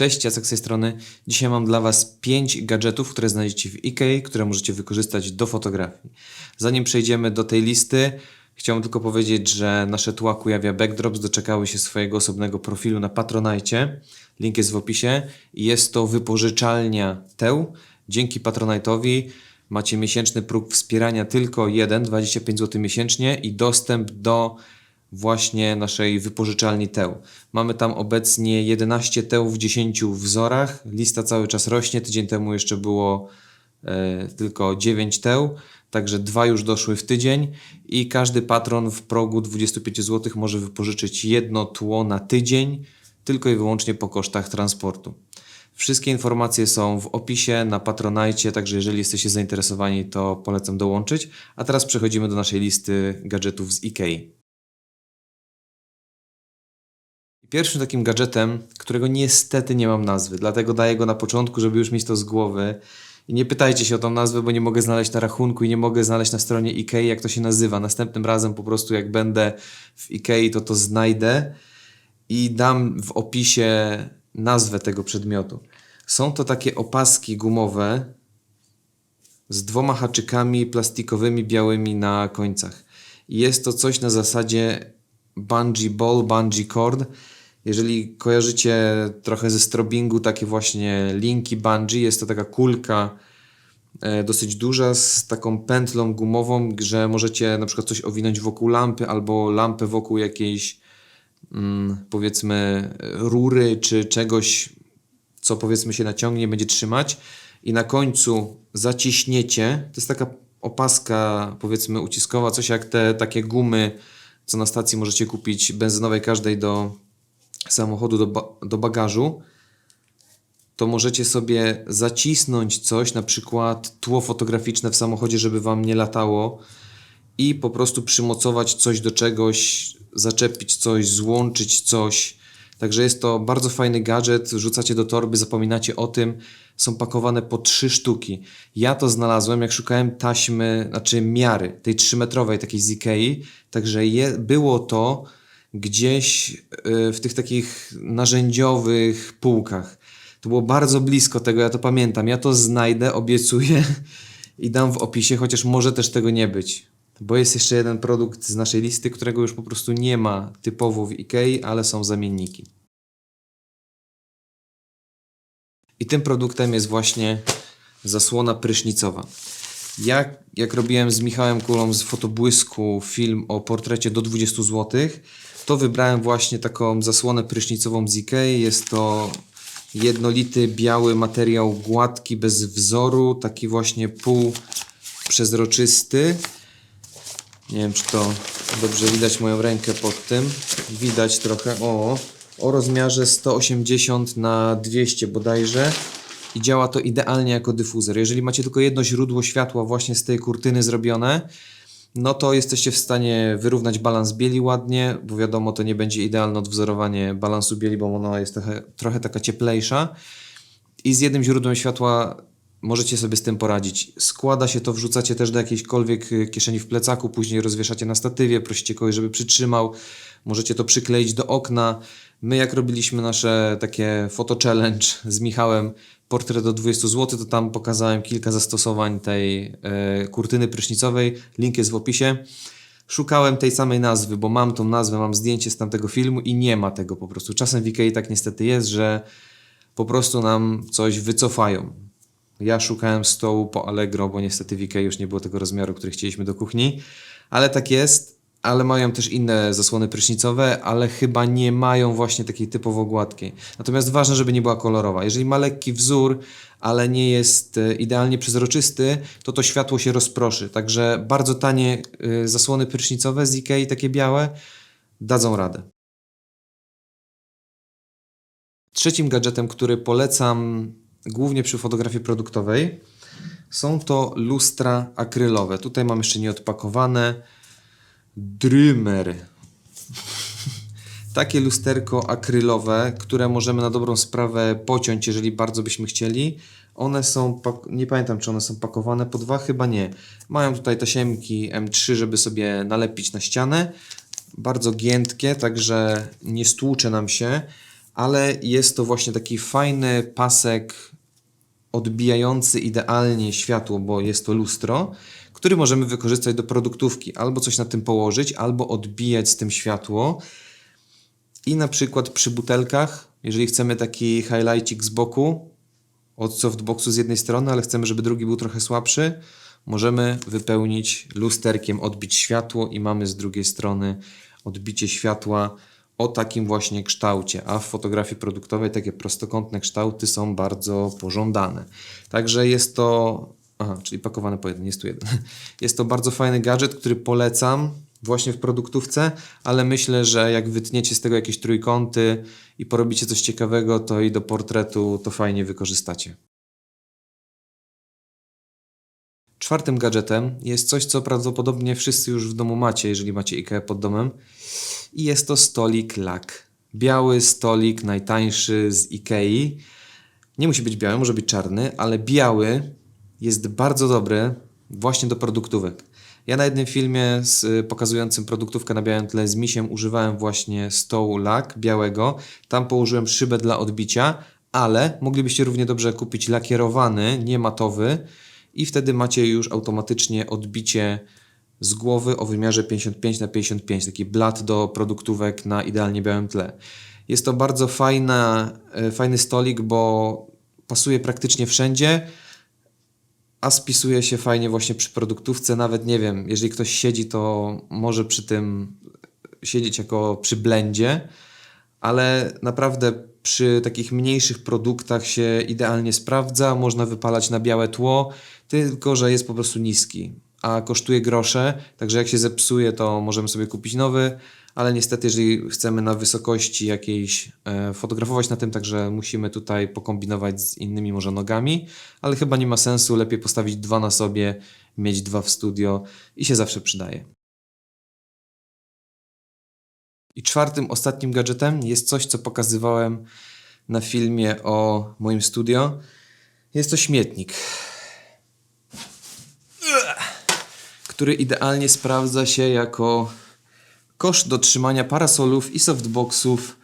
Cześć, Jacek z tej strony. Dzisiaj mam dla Was 5 gadżetów, które znajdziecie w IKEA, które możecie wykorzystać do fotografii. Zanim przejdziemy do tej listy, chciałbym tylko powiedzieć, że nasze tła Kujawia Backdrops doczekały się swojego osobnego profilu na Patronite. Link jest w opisie. Jest to wypożyczalnia teł. Dzięki Patronite'owi macie miesięczny próg wspierania tylko jeden, 25 zł miesięcznie i dostęp do właśnie naszej wypożyczalni teł. Mamy tam obecnie 11 teł w 10 wzorach. Lista cały czas rośnie. Tydzień temu jeszcze było e, tylko 9 teł, także dwa już doszły w tydzień i każdy patron w progu 25 zł może wypożyczyć jedno tło na tydzień, tylko i wyłącznie po kosztach transportu. Wszystkie informacje są w opisie na Patronite, także jeżeli jesteście zainteresowani, to polecam dołączyć. A teraz przechodzimy do naszej listy gadżetów z IKEA. Pierwszym takim gadżetem, którego niestety nie mam nazwy, dlatego daję go na początku, żeby już mieć to z głowy. I nie pytajcie się o tą nazwę, bo nie mogę znaleźć na rachunku i nie mogę znaleźć na stronie IKEA, jak to się nazywa. Następnym razem po prostu jak będę w IKEA, to to znajdę i dam w opisie nazwę tego przedmiotu. Są to takie opaski gumowe z dwoma haczykami plastikowymi białymi na końcach. Jest to coś na zasadzie bungee ball, bungee cord. Jeżeli kojarzycie trochę ze strobingu, takie właśnie linki bungee, jest to taka kulka e, dosyć duża z taką pętlą gumową, że możecie na przykład coś owinąć wokół lampy albo lampę wokół jakiejś mm, powiedzmy rury czy czegoś, co powiedzmy się naciągnie, będzie trzymać i na końcu zaciśniecie. To jest taka opaska powiedzmy uciskowa, coś jak te takie gumy, co na stacji możecie kupić benzynowej każdej do samochodu, do, ba- do bagażu. To możecie sobie zacisnąć coś, na przykład tło fotograficzne w samochodzie, żeby wam nie latało i po prostu przymocować coś do czegoś, zaczepić coś, złączyć coś. Także jest to bardzo fajny gadżet, rzucacie do torby, zapominacie o tym. Są pakowane po trzy sztuki. Ja to znalazłem, jak szukałem taśmy, znaczy miary, tej trzymetrowej, takiej z Ikei. Także je, było to gdzieś y, w tych takich narzędziowych półkach. To było bardzo blisko tego, ja to pamiętam. Ja to znajdę, obiecuję i dam w opisie, chociaż może też tego nie być. Bo jest jeszcze jeden produkt z naszej listy, którego już po prostu nie ma typowo w Ikei, ale są zamienniki. I tym produktem jest właśnie zasłona prysznicowa. Ja, jak robiłem z Michałem Kulą z fotobłysku film o portrecie do 20 zł, to wybrałem właśnie taką zasłonę prysznicową z Ikei. Jest to jednolity biały materiał gładki, bez wzoru, taki właśnie pół przezroczysty. Nie wiem, czy to dobrze widać moją rękę pod tym. Widać trochę, o, o rozmiarze 180 na 200 bodajże. I działa to idealnie jako dyfuzer. Jeżeli macie tylko jedno źródło światła właśnie z tej kurtyny zrobione, no to jesteście w stanie wyrównać balans bieli ładnie, bo wiadomo, to nie będzie idealne odwzorowanie balansu bieli, bo ona jest trochę, trochę taka cieplejsza. I z jednym źródłem światła możecie sobie z tym poradzić. Składa się to, wrzucacie też do jakiejśkolwiek y, kieszeni w plecaku, później rozwieszacie na statywie, prosicie kogoś, żeby przytrzymał. Możecie to przykleić do okna. My jak robiliśmy nasze takie photo challenge z Michałem, portret do 20 zł, to tam pokazałem kilka zastosowań tej e, kurtyny prysznicowej. Link jest w opisie. Szukałem tej samej nazwy, bo mam tą nazwę, mam zdjęcie z tamtego filmu i nie ma tego po prostu. Czasem w Ikei tak niestety jest, że po prostu nam coś wycofają. Ja szukałem stołu po Allegro, bo niestety w Ikei już nie było tego rozmiaru, który chcieliśmy do kuchni, ale tak jest. Ale mają też inne zasłony prysznicowe, ale chyba nie mają właśnie takiej typowo gładkiej. Natomiast ważne, żeby nie była kolorowa. Jeżeli ma lekki wzór, ale nie jest e, idealnie przezroczysty, to to światło się rozproszy. Także bardzo tanie y, zasłony prysznicowe z Ikei, takie białe, dadzą radę. Trzecim gadżetem, który polecam głównie przy fotografii produktowej, są to lustra akrylowe. Tutaj mam jeszcze nieodpakowane. Drymer. Takie lusterko akrylowe, które możemy na dobrą sprawę pociąć, jeżeli bardzo byśmy chcieli. One są, nie pamiętam czy one są pakowane po dwa, chyba nie. Mają tutaj tasiemki M3, żeby sobie nalepić na ścianę. Bardzo giętkie, także nie stłucze nam się, ale jest to właśnie taki fajny pasek odbijający idealnie światło, bo jest to lustro, który możemy wykorzystać do produktówki. Albo coś na tym położyć, albo odbijać z tym światło. I na przykład przy butelkach, jeżeli chcemy taki highlightcik z boku, od softboxu z jednej strony, ale chcemy, żeby drugi był trochę słabszy, możemy wypełnić lusterkiem, odbić światło i mamy z drugiej strony odbicie światła o takim właśnie kształcie, a w fotografii produktowej takie prostokątne kształty są bardzo pożądane. Także jest to, aha, czyli pakowane po jeden, jest tu jeden. Jest to bardzo fajny gadżet, który polecam właśnie w produktówce, ale myślę, że jak wytniecie z tego jakieś trójkąty i porobicie coś ciekawego, to i do portretu to fajnie wykorzystacie. Czwartym gadżetem jest coś, co prawdopodobnie wszyscy już w domu macie, jeżeli macie IKEA pod domem. I jest to stolik lak. Biały stolik, najtańszy z IKEA. Nie musi być biały, może być czarny, ale biały jest bardzo dobry właśnie do produktówek. Ja na jednym filmie z, pokazującym produktówkę na białym tle z misiem używałem właśnie stołu lak białego. Tam położyłem szybę dla odbicia, ale moglibyście równie dobrze kupić lakierowany, nie matowy i wtedy macie już automatycznie odbicie z głowy o wymiarze 55 na 55 taki blat do produktówek na idealnie białym tle. Jest to bardzo fajna, e, fajny stolik, bo pasuje praktycznie wszędzie, a spisuje się fajnie właśnie przy produktówce. Nawet nie wiem, jeżeli ktoś siedzi, to może przy tym siedzieć jako przy blendzie, ale naprawdę przy takich mniejszych produktach się idealnie sprawdza. Można wypalać na białe tło, tylko że jest po prostu niski, a kosztuje grosze. Także jak się zepsuje, to możemy sobie kupić nowy. Ale niestety, jeżeli chcemy na wysokości jakiejś e, fotografować na tym, także musimy tutaj pokombinować z innymi może nogami, ale chyba nie ma sensu, lepiej postawić dwa na sobie, mieć dwa w studio i się zawsze przydaje. I czwartym, ostatnim gadżetem jest coś, co pokazywałem na filmie o moim studio. Jest to śmietnik, który idealnie sprawdza się jako kosz do trzymania parasolów i softboxów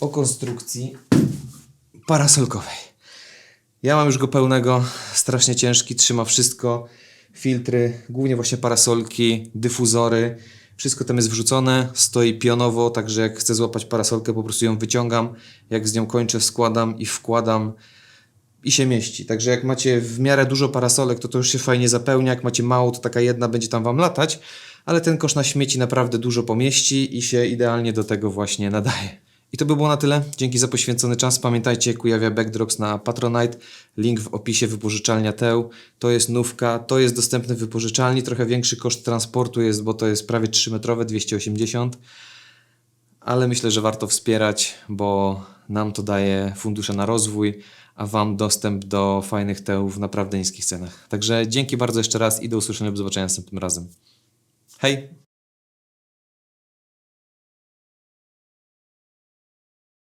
o konstrukcji parasolkowej. Ja mam już go pełnego, strasznie ciężki, trzyma wszystko, filtry, głównie właśnie parasolki, dyfuzory. Wszystko tam jest wrzucone, stoi pionowo, także jak chcę złapać parasolkę, po prostu ją wyciągam. Jak z nią kończę, składam i wkładam i się mieści. Także jak macie w miarę dużo parasolek, to to już się fajnie zapełnia. Jak macie mało, to taka jedna będzie tam wam latać, ale ten kosz na śmieci naprawdę dużo pomieści i się idealnie do tego właśnie nadaje. I to by było na tyle. Dzięki za poświęcony czas. Pamiętajcie, Kujawia Backdrops na Patronite. Link w opisie wypożyczalnia Teu. To jest nówka, to jest dostępne w wypożyczalni. Trochę większy koszt transportu jest, bo to jest prawie 3-metrowe, 280. Ale myślę, że warto wspierać, bo nam to daje fundusze na rozwój, a Wam dostęp do fajnych teów w naprawdę niskich cenach. Także dzięki bardzo jeszcze raz i do usłyszenia lub zobaczenia następnym razem. Hej!